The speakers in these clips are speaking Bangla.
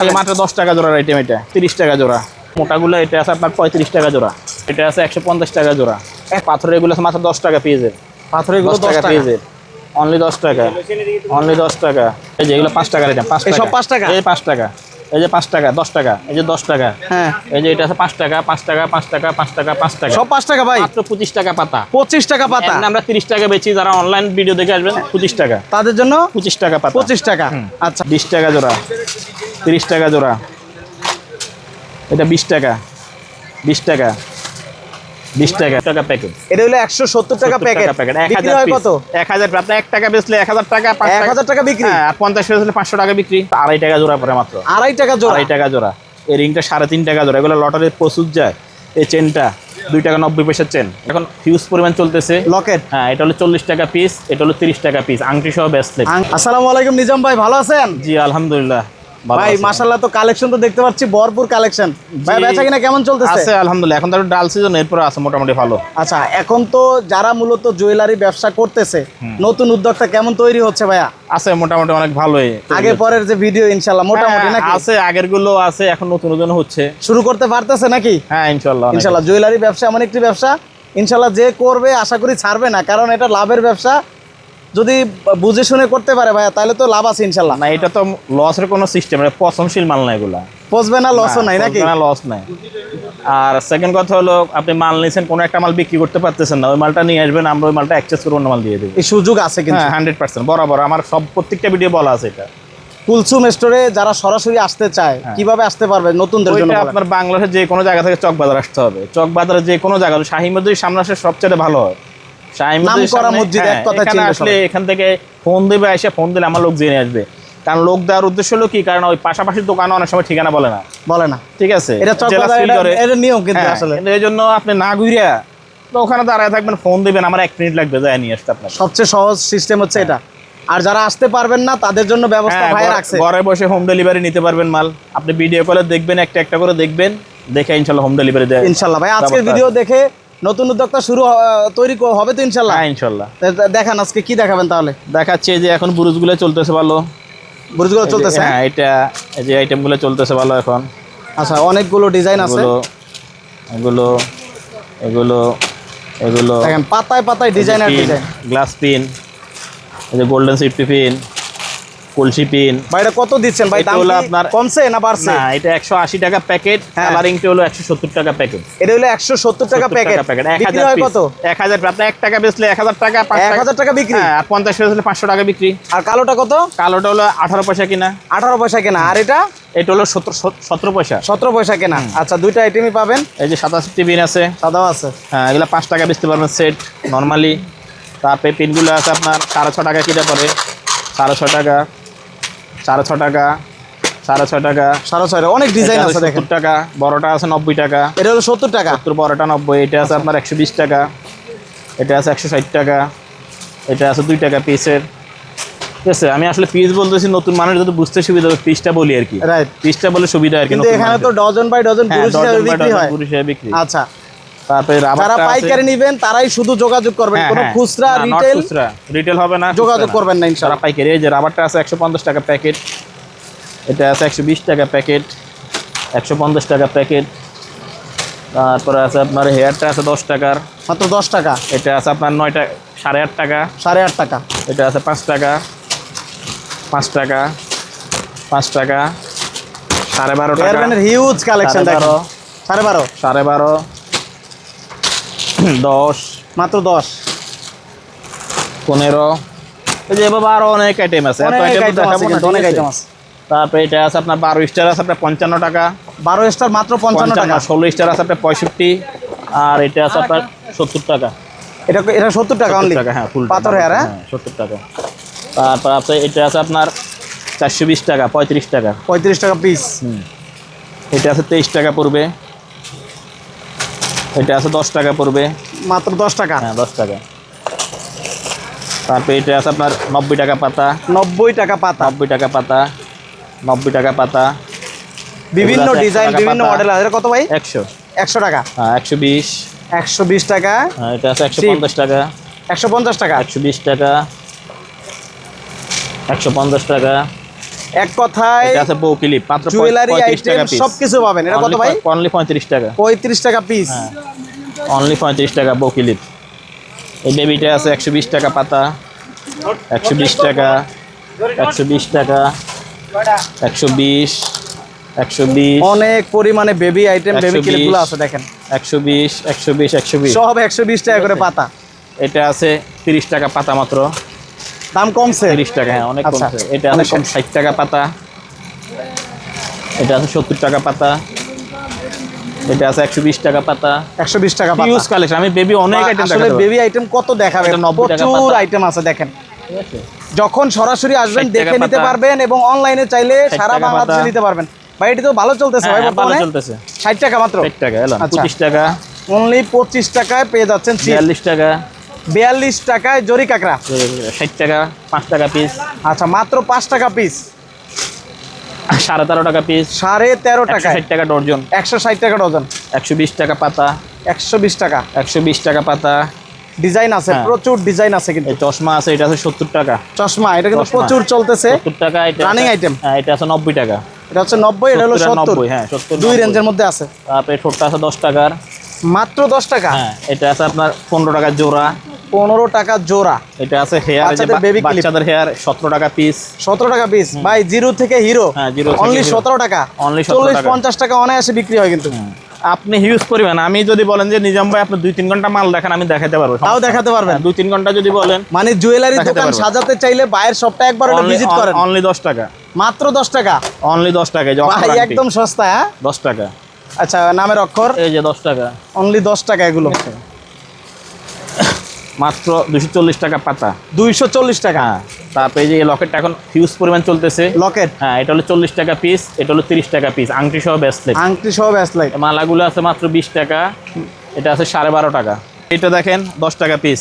তাহলে মাত্র দশ টাকা জোড়ার আইটেম এটা তিরিশ টাকা জোড়া। মোটাগুলো এটা আছে আপনার পঁয়ত্রিশ টাকা জোড়া। এটা আছে একশো পঞ্চাশ টাকা জোড়া। এক পাথরের এগুলো আছে মাত্র দশ টাকা পিসের পাথরের দশ টাকা পেয়েছে অনলি দশ টাকা। অনলি দশ টাকা। এই যে এগুলো পাঁচ টাকার আইটেম পাঁচ সব টাকা। পাঁচ টাকা? এই পাঁচ টাকা। এই যে পাঁচ টাকা দশ টাকা এই যে দশ টাকা। হ্যাঁ। এই যে এটা আছে পাঁচ টাকা পাঁচ টাকা পাঁচ টাকা পাঁচ টাকা পাঁচ টাকা। সব পাঁচ টাকা ভাই। মাত্র পঁচিশ টাকা পাতা। পঁচিশ টাকা পাতা। আমরা তিরিশ টাকা বেচি যারা অনলাইন ভিডিও দেখে আসবেন পঁচিশ টাকা। তাদের জন্য পঁচিশ টাকা পাতা। পঁচিশ টাকা। আচ্ছা। বিশ টাকা জোড়া। তিরিশ টাকা জোড়া। এটা বিশ টাকা। বিশ টাকা। বিশ টাকা টাকা প্যাকেট এটা হলো একশো সত্তর টাকা প্যাকেট প্যাকেট বিক্রি হয় কত? আপনি টাকা বেচলে এক হাজার টাকা পাঁচ এক হাজার টাকা বিক্রি? হ্যাঁ আর পঞ্চাশ বেচলে পাঁচশো টাকা বিক্রি। আড়াই টাকা জোড়া পরে মাত্র। আড়াই টাকা জোড়া? আড়াই টাকা জোড়া। এই রিংটা সাড়ে তিন টাকা জোড়া। এগুলো লটারির প্রচুর যায়। এই চেনটা দুই টাকা নব্বই পয়সার চেন এখন হিউজ পরিমাণ চলতেছে। লকেট হ্যাঁ এটা হলো চল্লিশ টাকা পিস এটা হলো তিরিশ টাকা পিস আংটি সহ আসসালামু আলাইকুম নিজাম ভাই ভালো আছেন? জি আলহামদুলিল্লাহ। ভাই। তো কালেকশন তো দেখতে পাচ্ছি ভরপুর কালেকশন ভাই বেচা কিনা কেমন চলতেছে? আছে আলহামদুলিল্লাহ। এখন তো ডাল সিজন এরপরে আছে মোটামুটি ভালো। আচ্ছা এখন তো যারা মূলত জুয়েলারি ব্যবসা করতেছে নতুন উদ্যোক্তা কেমন তৈরি হচ্ছে ভাইয়া? আছে মোটামুটি অনেক ভালোই আগে পরের যে ভিডিও ইনশাল্লাহ মোটামুটি হ্যাঁ, নাকি? আছে আগেরগুলো আছে এখন নতুন নতুন হচ্ছে। শুরু করতে পারতেছে নাকি? হ্যাঁ ইনশাল্লাহ। ইনশাল্লাহ জুয়েলারি ব্যবসা এমন একটি ব্যবসা ইনশাল্লাহ যে করবে আশা করি ছাড়বে না কারণ এটা লাভের ব্যবসা। যদি বুঝে শুনে করতে পারে ভাইয়া তাহলে তো লাভ আছে ইনশাল্লাহ। না এটা তো লসের কোনো সিস্টেম এটা পচনশীল মাল না এগুলা। পচবে না লসও নাই নাকি? না লস নাই। আর সেকেন্ড কথা হলো আপনি মাল নিয়েছেন কোনো একটা মাল বিক্রি করতে পারতেছেন না ওই মালটা নিয়ে আসবেন আমরা ওই মালটা এক্সচেঞ্জ করে অন্য মাল দিয়ে দেবো। এই সুযোগ আছে কিন্তু। হ্যাঁ হান্ড্রেড পার্সেন্ট বরাবর। আমার সব প্রত্যেকটা ভিডিও বলা আছে এটা। কুলসুম স্টোরে যারা সরাসরি আসতে চায় কীভাবে আসতে পারবে নতুনদের জন্য আপনার বাংলাদেশের যে কোনো জায়গা থেকে চক বাজার আসতে হবে। চক বাজারে যে কোনো জায়গা শাহী মসজিদ সামনে আসলে সবচেয়ে ভালো হয়। নামকরা সামনে- মসজিদ, এক হ্যাঁ, কথায় আসলে এখান থেকে ফোন দেবে এসে ফোন দিলে আমার লোক জেনে আসবে। কারণ লোক দেওয়ার উদ্দেশ্য হলো কি? কারণ ওই পাশাপাশি দোকানে অনেক সময় ঠিকানা বলে না। বলে না। ঠিক আছে? এটা নিয়ম কিন্তু হ্যাঁ, আসলে। এই জন্য আপনি না ঘুরিয়া তো ওখানে দাঁড়ায় থাকবেন ফোন দিবেন আমার এক মিনিট লাগবে যায় নিয়ে আসতে আপনার সবচেয়ে সহজ সিস্টেম হচ্ছে এটা। আর যারা আসতে পারবেন না তাদের জন্য ব্যবস্থা হ্যাঁ, ভাই ঘরে- রাখছে। ঘরে বসে হোম ডেলিভারি নিতে পারবেন মাল। আপনি ভিডিও কলে দেখবেন একটা একটা করে দেখবেন দেখে ইনশাল্লাহ হোম ডেলিভারি দেয় ইনশাল্লাহ ভাই আজকের ভিডিও দেখে নতুন উদ্যোক্তা শুরু তৈরি হবে তো ইনশাল্লাহ? হ্যাঁ ইনশাল্লাহ। দেখান আজকে কি দেখাবেন তাহলে? দেখাচ্ছে যে এখন বুরুজগুলো চলতেছে ভালো। যে- চলতেছে? হ্যাঁ এটা এই যে আইটেমগুলো চলতেছে ভালো এখন। আচ্ছা অনেকগুলো ডিজাইন আছে। এগুলো এগুলো এগুলো দেখেন পাতায় পাতায় ডিজাইনার ডিজাইন গ্লাস পিন এই যে গোল্ডেন সিফটি পিন কলসি পিন। ভাই এটা কত দিচ্ছেন? ভাই দাম হলো আপনার- কমছে না বাড়ছে? না এটা একশো আশি টাকা প্যাকেট হ্যাঁ। কালারিংটা হলো একশো সত্তর টাকা প্যাকেট। এটা হলো একশো সত্তর টাকা প্যাকেট। প্যাকেট। এক বিক্রি হাজার হয় piece। কত? এক হাজার আপনি এক টাকা বেচলে এক হাজার টাকা পাঁচ এক হাজার টাকা বিক্রি? হ্যাঁ আর পঞ্চাশ বেচলে পাঁচশো টাকা বিক্রি। আর কালোটা কত? কালোটা হলো আঠারো পয়সা কিনা। আঠারো পয়সা কেনা। আর এটা? এটা হলো সতেরো সতেরো পয়সা। সতেরো পয়সা কেনা। আচ্ছা দুইটা আইটেমই পাবেন। এই যে সাতাশি পিন আছে। সাদাও আছে। হ্যাঁ এগুলো পাঁচ টাকা বেচতে পারবেন সেট নর্মালি তারপরে পিনগুলো আছে আপনার সাড়ে ছ টাকা কিনে পড়ে। সাড়ে ছ টাকা। সাড়ে ছ টাকা সাড়ে ছ টাকা সাড়ে ছয় অনেক ডিজাইন আছে দেখেন। টাকা বড়টা আছে নব্বই টাকা। এটা হলো সত্তর টাকা। সত্তর বড়টা নব্বই এটা আছে আপনার একশো বিশ টাকা এটা আছে একশো ষাট টাকা এটা আছে দুই টাকা পিসের ঠিক আছে আমি আসলে পিস বলতেছি নতুন মানুষ যদি বুঝতে সুবিধা হবে পিসটা বলি আর কি। রাইট পিসটা বলে সুবিধা আর কি এখানে তো ডজন বাই ডজন পুরুষ হিসাবে বিক্রি হয়। পুরুষ হিসেবে বিক্রি। আচ্ছা। তারপরে যারা পাইকারি নিবেন তারাই শুধু যোগাযোগ করবেন। হ্যাঁ, কোনো হ্যাঁ। খুচরা রিটেল রিটেল হবে না যোগাযোগ করবেন না ইনশাআল্লাহ। পাইকারি এই যে রাবারটা আছে একশো পঞ্চাশ টাকা প্যাকেট। এটা আছে একশো বিশ টাকা প্যাকেট একশো পঞ্চাশ টাকা প্যাকেট। তারপরে আছে আপনার হেয়ারটা আছে দশ টাকার। মাত্র দশ টাকা? এটা আছে আপনার নয় টাকা সাড়ে আট টাকা। সাড়ে আট টাকা। এটা আছে পাঁচ টাকা পাঁচ টাকা পাঁচ টাকা সাড়ে বারো টাকা। হিউজ কালেকশন সাড়ে বারো। সাড়ে বারো। সাড়ে বারো। দশ মাত্র দশ। পনেরো। এই যে আরও অনেক আইটেম আছে। অনেক আইটেম আছে অনেক আছে? আছে। তারপরে এটা আছে আপনার বারো স্টার আছে আপনার পঞ্চান্ন টাকা। বারো স্টার মাত্র পঞ্চান্ন টাকা। ষোলো স্টার আছে আপনার পঁয়ষট্টি। আর এটা আছে আপনার সত্তর টাকা। এটা এটা সত্তর টাকা অনলি টাকা হ্যাঁ ফুল পাথর হেয়ার হ্যাঁ? সত্তর টাকা। তারপর আপনার এটা আছে আপনার চারশো বিশ টাকা পঁয়ত্রিশ টাকা। পঁয়ত্রিশ টাকা পিস হুম। এটা আছে তেইশ টাকা পড়বে। এটা আছে দশ টাকা পড়বে। মাত্র দশ টাকা? হ্যাঁ দশ টাকা। তারপরে এটা আছে আপনার নব্বই টাকা পাতা। নব্বই টাকা পাতা। নব্বই টাকা পাতা নব্বই টাকা পাতা। বিভিন্ন ডিজাইন বিভিন্ন মডেল আছে। কত ভাই? একশো। একশো টাকা। হ্যাঁ একশো বিশ। একশো বিশ টাকা। হ্যাঁ এটা আছে একশো। পঞ্চাশ টাকা। একশো পঞ্চাশ টাকা। একশো বিশ টাকা। একশো পঞ্চাশ টাকা। এক কথায় আছে বউ ক্লিপ মাত্র জুয়েলারি আইটেম সবকিছু পাবেন। এটা কত ভাই? অনলি পঁয়ত্রিশ টাকা। পঁয়ত্রিশ টাকা পিস অনলি পঁয়ত্রিশ টাকা বউ ক্লিপ। এই বেবিটা আছে একশো বিশ টাকা পাতা একশো বিশ টাকা একশো বিশ টাকা একশো বিশ একশো বিশ। অনেক পরিমাণে বেবি আইটেম বেবি 120 ক্লিপগুলো আছে দেখেন। একশো বিশ একশো বিশ একশো বিশ। সব একশো বিশ টাকা করে পাতা। এটা আছে তিরিশ টাকা পাতা মাত্র। দাম কমছে? তিরিশ টাকা হ্যাঁ অনেক আচ্ছা, কমছে। এটা অনেক আছে ষাট টাকা পাতা। এটা আছে সত্তর টাকা পাতা। এটা আছে একশো বিশ টাকা পাতা। একশো বিশ টাকা পাতা। ইউজ কালেকশন আমি বেবি অনেক আইটেম আসলে বেবি আইটেম কত দেখাবে? 90 টাকা প্রচুর। আইটেম আছে দেখেন। যখন সরাসরি আসবেন দেখে নিতে পারবেন এবং অনলাইনে চাইলে 60 সারা বাংলাদেশে নিতে পারবেন। ভাই এটি তো ভালো চলতেছে ভাই হ্যাঁ, ভালো চলতেছে। ষাট টাকা মাত্র? ষাট টাকা এলো আচ্ছা। পঁচিশ টাকা। অনলি পঁচিশ টাকায় পেয়ে যাচ্ছেন বিয়াল্লিশ টাকা। বিয়াল্লিশ টাকায় জরি কাঁকড়া। ষাট টাকা পাঁচ টাকা পিস আচ্ছা মাত্র পাঁচ টাকা পিস সাড়ে তেরো টাকা পিস সাড়ে তেরো টাকা ষাট টাকা ডর্জন একশো ষাট টাকা ডজন। একশো বিশ টাকা পাতা। একশো বিশ টাকা। একশো বিশ টাকা পাতা। ডিজাইন আছে হ্যাঁ। প্রচুর ডিজাইন আছে কিন্তু। চশমা আছে এটা আছে সত্তর টাকা। চশমা এটা কিন্তু প্রচুর চলতেছে। সত্তর টাকা এটা আছে- item? হ্যাঁ এটা আছে নব্বই টাকা। এটা হচ্ছে নব্বই এটা হলো 70 আর সত্তর। হ্যাঁ, 70, দুই রেঞ্জের মধ্যে আছে। তারপরে ঠোঁটটা আছে দশ টাকার। মাত্র দশ টাকা। হ্যাঁ এটা আছে আপনার পনেরো টাকা জোড়া। পনেরো টাকা জোড়া। এটা আছে হেয়ার বাচ্চাদের বাচ্চাদের হেয়ার সতেরো টাকা পিস সতেরো টাকা পিস ভাই জিরো থেকে হিরো হ্যাঁ, অনলি। সতেরো টাকা। 17 চল্লিশ। পঞ্চাশ টাকা অনায়াসে বিক্রি হয় কিন্তু। আপনি হিউজ পরিমাণ আমি যদি বলেন যে নিজাম ভাই আপনি দুই তিন ঘণ্টা মাল দেখেন আমি দেখাতে পারব। তাও দেখাতে পারবেন। হ্যাঁ, দুই তিন ঘণ্টা যদি বলেন মানে জুয়েলারি দোকান সাজাতে চাইলে বাইরের সবটা একবার ভিজিট করেন। অনলি দশ টাকা। মাত্র দশ টাকা? অনলি দশ টাকা ভাই একদম সস্তা হ্যাঁ? দশ টাকা। আচ্ছা নামের অক্ষর? এই যে দশ টাকা। অনলি দশ টাকা এগুলো। মাত্র দুশো চল্লিশ টাকা পাতা। দুইশো চল্লিশ টাকা? তারপরে যে লকেটটা এখন হিউজ পরিমাণ চলতেছে। লকেট? হ্যাঁ এটা হলো চল্লিশ টাকা পিস এটা হলো তিরিশ টাকা পিস আংটি সহ ব্যাসলেট আংটি সহ ব্যাসলাইট মালাগুলো আছে মাত্র বিশ টাকা এটা আছে সাড়ে বারো টাকা। এটা দেখেন দশ টাকা পিস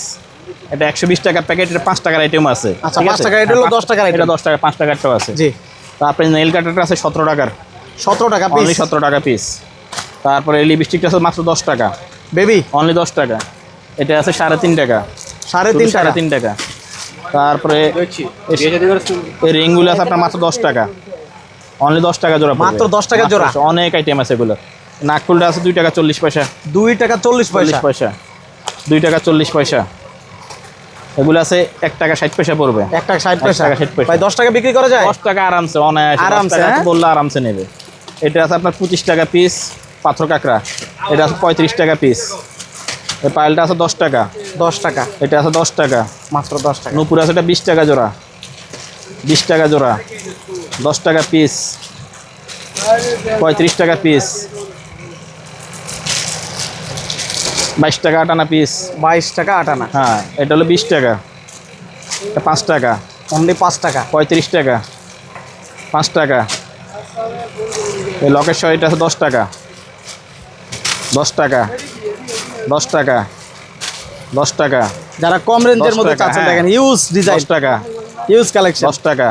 এটা একশো বিশ টাকার প্যাকেট এটা পাঁচ টাকার আইটেম আছে। আচ্ছা, পাঁচ? টাকার, এটা হলো হ্যাঁ, 10 টাকার এটা দশ টাকা পাঁচ টাকারটাও আছে। জি। তারপরে নেল কাটারটা আছে সতেরো টাকার। সতেরো টাকা পিস সতেরো টাকা পিস তারপরে লিপস্টিকটা আছে মাত্র দশ টাকা। বেবি অনলি দশ টাকা। এটা আছে সাড়ে তিন টাকা। সাড়ে তিন সাড়ে তিন টাকা। তারপরে এই রিংগুলো আছে আপনার মাত্র দশ টাকা। অনলি দশ টাকা জোড়া মাত্র 10 টাকা জোড়া? অনেক আইটেম আছে এগুলো। নাকফুলটা আছে দুই টাকা চল্লিশ পয়সা। দুই টাকা চল্লিশ পয়সা? পয়সা। দুই টাকা চল্লিশ পয়সা। এগুলো আছে এক টাকা ষাট পয়সা পড়বে। এক টাকা ষাট পয়সা? টাকা 60 পয়সা। দশ টাকা বিক্রি করা যায়? দশ টাকা আরামসে অনায়াসে আরামসে, আরামসে হ্যাঁ? বললে আরামসে নেবে। এটা আছে আপনার পঁচিশ টাকা পিস পাথর কাঁকড়া। এটা আছে পঁয়ত্রিশ টাকা পিস এই পাইলটা আছে দশ টাকা। দশ টাকা। এটা আছে দশ টাকা। মাত্র দশ টাকা। নূপুর আছে এটা বিশ টাকা জোড়া। বিশ টাকা জোড়া। দশ টাকা পিস পঁয়ত্রিশ টাকা পিস বাইশ টাকা আটানা পিস বাইশ টাকা আটানা। হ্যাঁ এটা হলো বিশ টাকা। এটা পাঁচ টাকা। অনলি পাঁচ টাকা। পঁয়ত্রিশ টাকা। পাঁচ টাকা। এই লকেশ্বর এটা আছে দশ টাকা। দশ টাকা। দশ টাকা। দশ টাকা। যারা কম রেঞ্জের মধ্যে চাচ্ছেন হ্যাঁ। দেখেন ইউজ ডিজাইন টাকা। ইউজ কালেকশন দশ টাকা।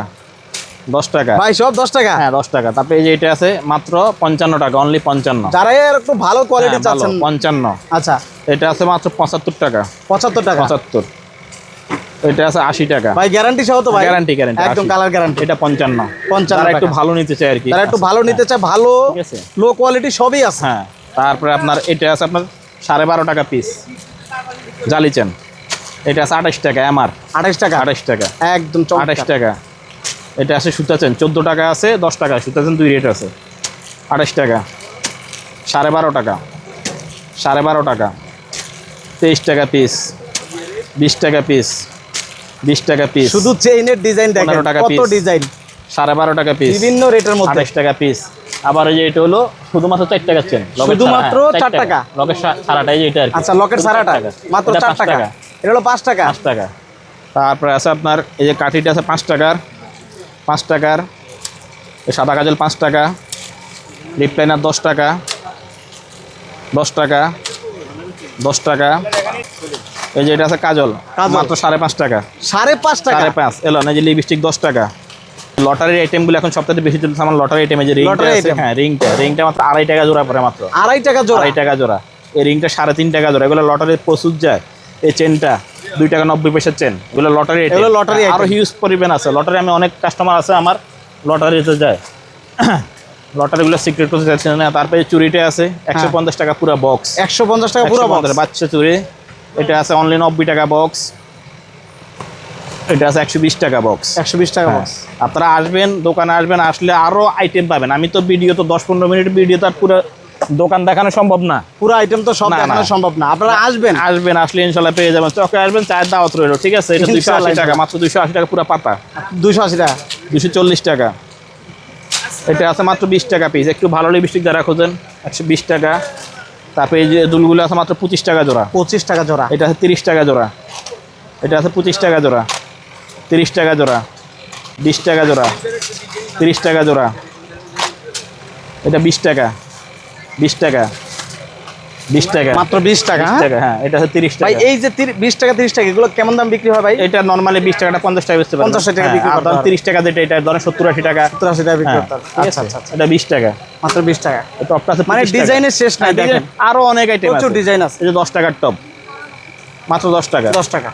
দশ টাকা। ভাই সব দশ টাকা? হ্যাঁ দশ টাকা। তারপরে এই যে এটা আছে মাত্র পঞ্চান্ন টাকা অনলি পঞ্চান্ন। যারা একটু ভালো কোয়ালিটি হ্যাঁ, চাচ্ছেন পঞ্চান্ন। আচ্ছা। এটা আছে মাত্র পঁচাত্তর টাকা। পঁচাত্তর টাকা? পঁচাত্তর। এটা আছে আশি টাকা। ভাই গ্যারান্টি সহ তো ভাই। গ্যারান্টি গ্যারান্টি একদম কালার গ্যারান্টি এটা পঞ্চান্ন। 55 যারা একটু ভালো নিতে চায় আর কি। যারা একটু ভালো নিতে চায় ভালো ঠিক আছে। লো কোয়ালিটি সবই আছে। হ্যাঁ। তারপরে আপনার এটা আছে আপনার সাড়ে বারো টাকা পিস জালিচেন এটা আছে আঠাশ টাকা এমআর আঠাশ টাকা? আঠাশ টাকা। একদম আঠাশ টাকা। এটা আছে সুতাচেন চোদ্দ টাকা আছে দশ টাকা। সুতাচেন দুই রেট আছে। আঠাশ টাকা। সাড়ে বারো টাকা। সাড়ে বারো টাকা। তেইশ টাকা পিস বিশ টাকা পিস বিশ টাকা পিস শুধু চেইনের ডিজাইন দেখেন 15 টাকা কত ডিজাইন সাড়ে বারো টাকা পিস বিভিন্ন রেটের মধ্যে। আঠাশ টাকা পিস আবার এই যে এটা হলো শুধুমাত্র চার টাকা চেন শুধুমাত্র চার টাকা? লকের সারাটাই এটা আর আচ্ছা শুধু সারাটা মাত্র চার টাকা? এটা হলো পাঁচ টাকা? পাঁচ টাকা। তারপরে আছে আপনার এই যে কাঠিটা আছে পাঁচ টাকার পাঁচ টাকার এই সাদা কাজল পাঁচ টাকা লিপ লাইনার দশ টাকা দশ টাকা দশ টাকা এই যে এটা আছে কাজল। মাত্র সাড়ে পাঁচ টাকা। সাড়ে পাঁচ টাকা? সাড়ে পাঁচ এলো না যে লিপস্টিক দশ টাকা। লটারির আইটেমগুলো এখন সবথেকে বেশি চলছে আমার লটারি আইটেম যে রিংটা আছে। হ্যাঁ রিংটা রিংটা মাত্র আড়াই টাকা জোড়া পড়ে মাত্র। আড়াই টাকা জোড়া? আড়াই টাকা জোড়া। এই রিংটা সাড়ে তিন টাকা জোড়া। এগুলো লটারির প্রচুর যায় এই চেনটা দুই টাকা নব্বই পয়সার চেন এগুলো লটারি এগুলো lottery আরও item। হিউজ পরিমাণ আছে। লটারি আমি অনেক কাস্টমার আছে আমার লটারিতে যায়। লটারিগুলো সিক্রেট করতে চাচ্ছে না তারপরে চুরিটা আছে একশো পঞ্চাশ টাকা পুরো বক্স একশো পঞ্চাশ টাকা পুরো বক্স বাচ্চা চুরি। এটা আছে অনলি নব্বই টাকা বক্স এটা আছে একশো বিশ টাকা বক্স একশো বিশ টাকা box। আপনারা আসবেন দোকানে আসবেন আসলে আরও আইটেম পাবেন। আমি তো ভিডিও তো দশ পনেরো মিনিট ভিডিও তো আর পুরো দোকান দেখানো সম্ভব না। পুরো আইটেম তো সব দেখানো সম্ভব না। আপনারা আসবেন। আসবেন আসলে ইনশাল্লাহ পেয়ে যাবেন। চকে আসবেন চায়ের দাওয়াত রইল ঠিক আছে? এটা দুইশো আশি টাকা মাত্র দুইশো আশি টাকা পুরো পাতা। দুশো আশি টাকা। দুশো চল্লিশ টাকা। এটা আছে মাত্র বিশ টাকা পিস একটু ভালো লিপস্টিক যারা খোঁজেন। একশো বিশ টাকা। তারপরে এই যে দুলগুলো আছে মাত্র পঁচিশ টাকা জোড়া। পঁচিশ টাকা জোড়া। এটা আছে তিরিশ টাকা জোড়া। এটা আছে পঁচিশ টাকা জোড়া। তিরিশ টাকা জোড়া বিশ টাকা জোড়া তিরিশ টাকা জোড়া। এটা বিশ টাকা বিশ টাকা বিশ টাকা। মাত্র বিশ টাকা হ্যাঁ? টাকা হ্যাঁ এটা হচ্ছে তিরিশ টাকা। এই যে বিশ টাকা তিরিশ টাকা এগুলো কেমন দাম বিক্রি হয় ভাই? এটা নর্মালি বিশ টাকাটা পঞ্চাশ টাকা বেচতে 50 টাকা বিক্রি তিরিশ টাকা যেটা এটা ধরেন সত্তর আশি টাকা। সত্তর আশি টাকা বিক্রি হ্যাঁ, আচ্ছা আচ্ছা আচ্ছা। এটা বিশ টাকা। মাত্র বিশ টাকা। টপটা আছে মানে ডিজাইনের শেষ নাই হ্যাঁ, দেখেন। আরও অনেক আইটেম প্রচুর ডিজাইন আছে। এই যে দশ টাকার টপ মাত্র দশ টাকা। দশ টাকা।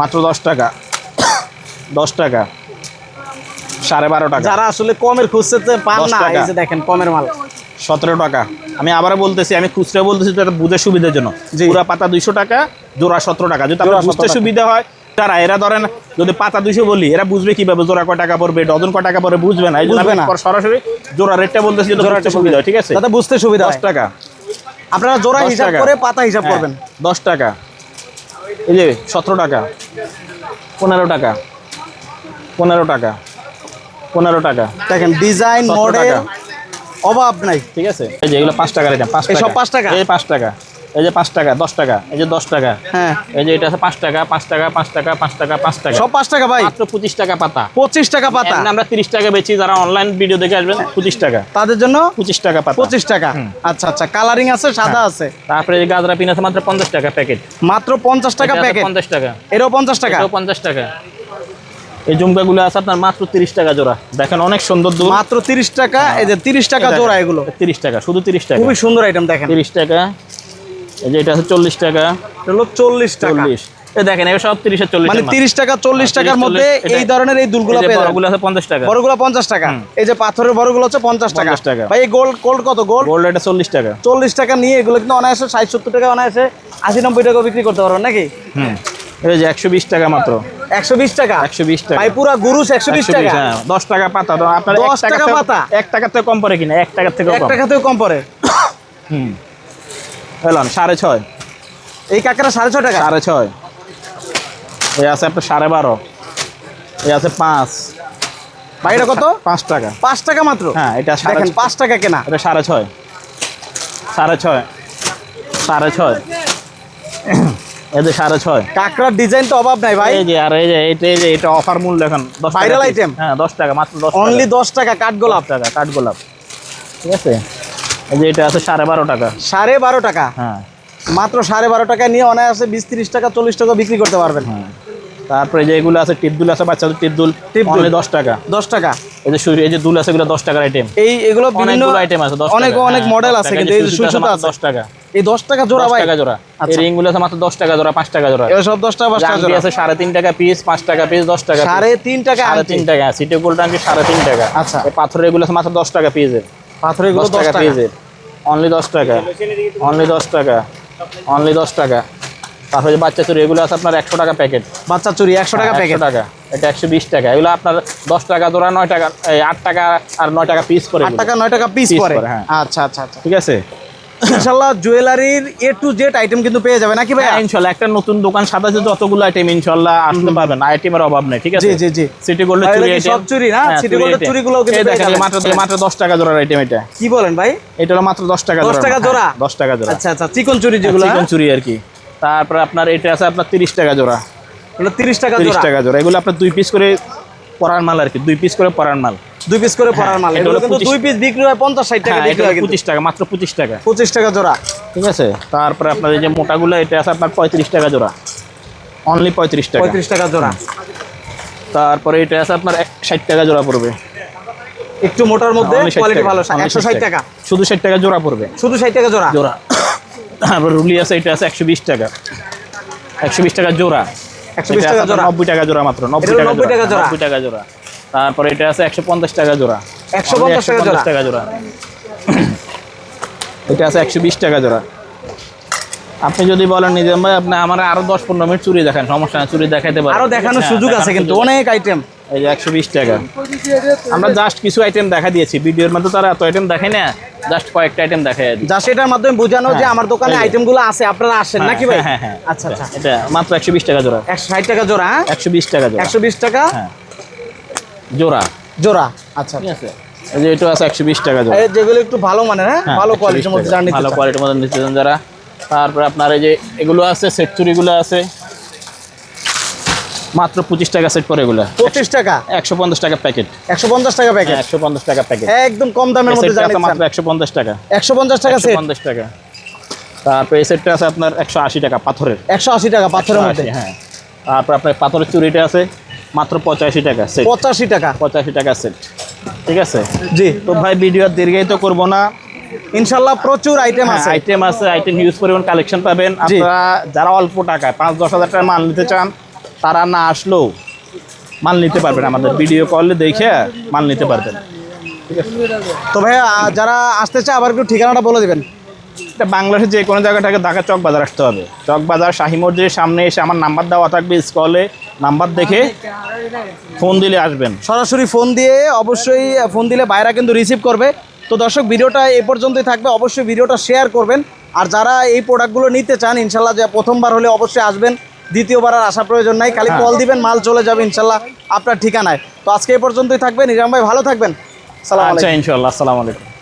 মাত্র দশ টাকা। দশ টাকা। সাড়ে বারো টাকা। যারা আসলে কমের খুঁজতে পান না এই যে দেখেন কমের মাল। সতেরো টাকা। আমি আবার বলতেছি আমি খুচরা বলতেছি তো এটা বুঝে সুবিধার জন্য। পুরা পাতা দুইশো টাকা জোড়া সতেরো টাকা। যদি আপনার বুঝতে সুবিধা হয় তারা এরা ধরেন যদি পাতা দুইশো বলি এরা বুঝবে কীভাবে জোড়া কয় টাকা পড়বে ডজন কয় টাকা পড়বে বুঝবে না। এই বুঝবে না। সরাসরি জোড়া রেটটা বলতেছি বুঝতে সুবিধা হয় ঠিক আছে? যাতে বুঝতে সুবিধা দশ টাকা। আপনারা জোড়া 10 হিসাব করে পাতা হিসাব হ্যাঁ, করবেন। দশ টাকা। এই যে সতেরো টাকা। পনেরো টাকা। পনেরো টাকা। পনেরো টাকা। দেখেন ডিজাইন মডেল অভাব নাই। ঠিক আছে? এই যে এগুলো পাঁচ টাকার এটা পাঁচ টাকা। পাঁচ টাকা? এই পাঁচ টাকা। এই যে পাঁচ টাকা দশ টাকা এই যে দশ টাকা। হ্যাঁ। এই যে এটা আছে পাঁচ টাকা পাঁচ টাকা পাঁচ টাকা পাঁচ টাকা পাঁচ টাকা। সব পাঁচ টাকা ভাই? মাত্র পঁচিশ টাকা পাতা। পঁচিশ টাকা পাতা? আমরা তিরিশ টাকা বেচি যারা অনলাইন ভিডিও দেখে আসবেন পঁচিশ টাকা। তাদের জন্য পঁচিশ টাকা পাতা। পঁচিশ টাকা। আচ্ছা আচ্ছা কালারিং আছে সাদা আছে। তারপরে এই গাজরা পিন আছে মাত্র পঞ্চাশ টাকা প্যাকেট। মাত্র পঞ্চাশ টাকা প্যাকেট? পঞ্চাশ টাকা। এরও পঞ্চাশ টাকা? পঞ্চাশ টাকা। এই জুমকাগুলো আছে আপনার মাত্র তিরিশ টাকা জোড়া। দেখেন অনেক সুন্দর মাত্র তিরিশ টাকা এই যে তিরিশ টাকা জোড়া এগুলো। তিরিশ টাকা শুধু তিরিশ টাকা। খুবই সুন্দর আইটেম দেখেন। তিরিশ টাকা। এই যে এটা আছে চল্লিশ টাকা। হলো চল্লিশ টাকা। চল্লিশ। এই দেখেন এগুলো সব তিরিশের চল্লিশ মানে টাকা টাকার মধ্যে এই ধরনের এই দুলগুলো পেয়ে যাবেন। বড়গুলো আছে পঞ্চাশ টাকা। বড়গুলো পঞ্চাশ টাকা। এই যে পাথরের বড়গুলো হচ্ছে পঞ্চাশ টাকা। 50 টাকা। ভাই এই গোল্ড গোল্ড কত? গোল্ড গোল্ড এটা চল্লিশ টাকা। চল্লিশ টাকা নিয়ে এগুলো কিন্তু অনায়াসে টাকা অনায়াসে আশি নব্বই টাকা বিক্রি করতে পারবেন নাকি? হুম। এই যে একশো বিশ টাকা মাত্র। একশো বিশ টাকা। একশো বিশ টাকা। ভাই পুরা গুরুস একশো বিশ টাকা। হ্যাঁ, দশ টাকা পাতা আপনার 10 টাকা পাতা? এক টাকার থেকে কম পড়ে কিনা এক টাকার থেকে এক কম। টাকাতেও কম পড়ে। হুম। এলাম সাড়ে ছয়। এই কাকারা সাড়ে ছয় টাকা? সাড়ে ছয়। এই আছে আপনার সাড়ে বারো। এই আছে পাঁচ। ভাই এটা কত? পাঁচ টাকা। পাঁচ টাকা মাত্র? হ্যাঁ এটা দেখেন পাঁচ টাকা কেনা। এটা সাড়ে ছয়। সাড়ে ছয়। সাড়ে ছয়। এই যে সাড়ে ছয়। কাঁকড়ার ডিজাইন তো অভাব নাই ভাই। এই যে আর এই যে এটা এই যে এটা অফার মূল্য এখন item? হ্যাঁ দশ টাকা মাত্র দশ অনলি দশ টাকা কাঠগোলাপ টাকা কাঠগোলাপ ঠিক আছে? এই যে এটা আছে সাড়ে বারো টাকা। সাড়ে বারো টাকা? হ্যাঁ। মাত্র সাড়ে বারো টাকা নিয়ে অনায়াসে বিশ তিরিশ টাকা চল্লিশ টাকা বিক্রি করতে পারবেন। হ্যাঁ। তারপরে যে এগুলো আছে টিপ দুল আছে বাচ্চাদের টিপ দুল টিপ দুল। দশ টাকা। দশ টাকা। এই যে এই যে দুল আছে এগুলো দশ টাকার আইটেম এই এগুলো বিভিন্ন আইটেম আছে অনেক অনেক হ্যাঁ, মডেল আছে কিন্তু এই আছে। দশ টাকা। এই দশ টাকা জোড়া ভাই? টাকা জোড়া। এই আচ্ছা। রিংগুলো আছে মাত্র দশ টাকা জোড়া পাঁচ টাকা জোড়া। সব দশ টাকা পাঁচ টাকা জোড়া। আছে সাড়ে তিন টাকা পিস পাঁচ টাকা পিস দশ টাকা piece। সাড়ে তিন টাকা সাড়ে আংটি। তিন টাকা সিটি গোল্ড সাড়ে তিন টাকা। আচ্ছা। এই পাথরের এগুলো আছে মাত্র দশ টাকা পিসের পাথরেরগুলো টাকা পিসের অনলি দশ টাকা। অনলি দশ টাকা। অনলি দশ টাকা। তারপরে যে বাচ্চা চুরি এগুলো আছে আপনার একশো টাকা প্যাকেট বাচ্চা চুরি একশো টাকা প্যাকেট টাকা। এটা একশো বিশ টাকা। এগুলো আপনার দশ টাকা জোড়া নয় টাকা এই আট টাকা আর নয় টাকা পিস করে আট টাকা নয় টাকা পিস পড়ে, হ্যাঁ। আচ্ছা আচ্ছা আচ্ছা। ঠিক আছে? ইনশাল্লাহ জুয়েলারির এ টু জেড আইটেম কিন্তু পেয়ে যাবে নাকি ভাই হ্যাঁ ইনশাল্লাহ একটা নতুন দোকান সাজাতে যতগুলো আইটেম ইনশাল্লাহ আসতে পারবেন। আইটেমের অভাব নেই ঠিক আছে? জি জি জি। সিটি এটা চুরি সব চুরি না? হ্যাঁ, City চুরি। চুরিগুলোও কিন্তু দেখেন, মাত্র মাত্র দশ টাকা জোড়ার আইটেম এটা। কি বলেন ভাই? এটা হলো মাত্র দশ টাকা 10 জোড়া। টাকা জোড়া? হ্যাঁ, দশ টাকা জোড়া। আচ্ছা আচ্ছা চিকন চুরি যেগুলো চিকন চুরি আর কি। তারপরে আপনার এটা আছে আপনার তিরিশ টাকা জোড়া। হলো তিরিশ টাকা তিরিশ জোড়া? টাকা জোড়া। এগুলো আপনার দুই পিস করে পরার মাল আর কি। দুই পিস করে পরার মাল। দুই পিস করে পড়ার মাল। এগুলো কিন্তু দুই পিস বিক্রি হয় পঞ্চাশ ষাট টাকা হ্যাঁ বিক্রি হয় কিন্তু। পঁচিশ টাকা মাত্র পঁচিশ টাকা। পঁচিশ টাকা জোড়া। ঠিক আছে? তারপরে আপনার এই যে মোটাগুলো এটা আছে আপনার পঁয়ত্রিশ টাকা জোড়া। অনলি পঁয়ত্রিশ টাকা। পঁয়ত্রিশ টাকা জোড়া। তারপরে এটা আছে আপনার ষাট টাকা জোড়া পড়বে। একটু মোটার মধ্যে কোয়ালিটি ভালো only একশো ষাট টাকা। শুধু ষাট টাকা জোড়া পড়বে। শুধু ষাট টাকা জোড়া? জোড়া। তারপর রুলি আছে এটা আছে একশো বিশ টাকা। একশো বিশ টাকা জোড়া। একশো বিশ এটা টাকা জোড়া। নব্বই টাকা জোড়া মাত্র নব্বই টাকা 90 টাকা জোড়া। নব্বই টাকা জোড়া। তারপরে এটা আছে একশো পঞ্চাশ টাকা জোড়া। 150 টাকা জোড়া? টাকা জোড়া। এটা আছে একশো বিশ টাকা জোড়া। আপনি যদি বলেন নিজাম ভাই আপনি আমার আরও দশ পনেরো মিনিট চুরি দেখান সমস্যা চুরি দেখাইতে পারেন। আরও দেখানোর হ্যাঁ, সুযোগ আছে কিন্তু অনেক আইটেম এই যে একশো বিশ টাকা। আমরা জাস্ট কিছু আইটেম দেখা দিয়েছি ভিডিওর মধ্যে তারা এত আইটেম দেখাই না জাস্ট কয়েকটা আইটেম দেখাই দিই যা সেটার মাধ্যমে বোঝানো যে হ্যাঁ, আমার দোকানে। আইটেমগুলো আছে আপনারা আসেন নাকি ভাই? হ্যাঁ হ্যাঁ। আচ্ছা আচ্ছা। এটা মাত্র একশো বিশ টাকা জোড়া। একশো ষাট টাকা জোড়া হ্যাঁ? একশো বিশ টাকা জোড়া। একশো বিশ টাকা? হ্যাঁ। জোড়া। জোড়া আচ্ছা ঠিক আছে? এই যে এটা আছে একশো বিশ টাকা জোড়া। এই যেগুলো একটু ভালো মানের হ্যাঁ? হ্যাঁ, ভালো কোয়ালিটির মধ্যে টাকা। জার্নি ভালো কোয়ালিটির মধ্যে নিতে চান যারা। তারপরে আপনার এই যে এগুলো আছে সেট চুরিগুলো আছে। মাত্র পঁচিশ টাকা সেট পরে এগুলো। পঁচিশ টাকা? একশো পঞ্চাশ টাকা প্যাকেট একশো পঞ্চাশ টাকা প্যাকেট একশো পঞ্চাশ টাকা প্যাকেট একদম কম দামের মধ্যে মাত্র একশো পঞ্চাশ টাকা। একশো পঞ্চাশ টাকা সেট পঞ্চাশ টাকা। তারপরে এই সেটটা আছে আপনার একশো আশি টাকা পাথরের। একশো আশি টাকা পাথরের মধ্যে। হ্যাঁ। তারপর আপনার পাথরের চুরিটা আছে। মাত্র পঁচাশি টাকা সেট পঁচাশি টাকা। পঁচাশি টাকা সেট ঠিক আছে? জি। তো ভাই ভিডিও দীর্ঘায়িত করব না। ইনশাল্লাহ প্রচুর আইটেম আছে। আইটেম আছে আইটেম ইউজ পরিমাণ কালেকশন পাবেন। আপনারা যারা অল্প টাকায় পাঁচ দশ হাজার টাকা মাল নিতে চান তারা না আসলেও মাল নিতে পারবেন আমাদের ভিডিও কলে দেখে মাল নিতে পারবেন। ঠিক আছে? তো ভাইয়া যারা আসতে চায় আবার একটু ঠিকানাটা বলে দিবেন। এটা বাংলাদেশের যে কোনো জায়গা থেকে ঢাকা চক বাজার আসতে হবে। চক বাজার শাহি মসজিদের সামনে এসে আমার নাম্বার দেওয়া থাকবে স্কলে নাম্বার দেখে ফোন দিলে আসবেন। সরাসরি ফোন দিয়ে অবশ্যই ফোন দিলে বাইরা কিন্তু রিসিভ করবে। তো দর্শক ভিডিওটা এই পর্যন্তই থাকবে। অবশ্যই ভিডিওটা শেয়ার করবেন। আর যারা এই প্রোডাক্টগুলো নিতে চান ইনশাল্লাহ যে প্রথমবার হলে অবশ্যই আসবেন। দ্বিতীয়বার আর আসা প্রয়োজন নাই। খালি কল দিবেন মাল চলে যাবে ইনশাল্লাহ আপনার ঠিকানায়। তো আজকে এই পর্যন্তই থাকবে নিজাম ভাই ভালো থাকবেন। সালাম আচ্ছা ইনশাল্লাহ। আসসালামু আলাইকুম।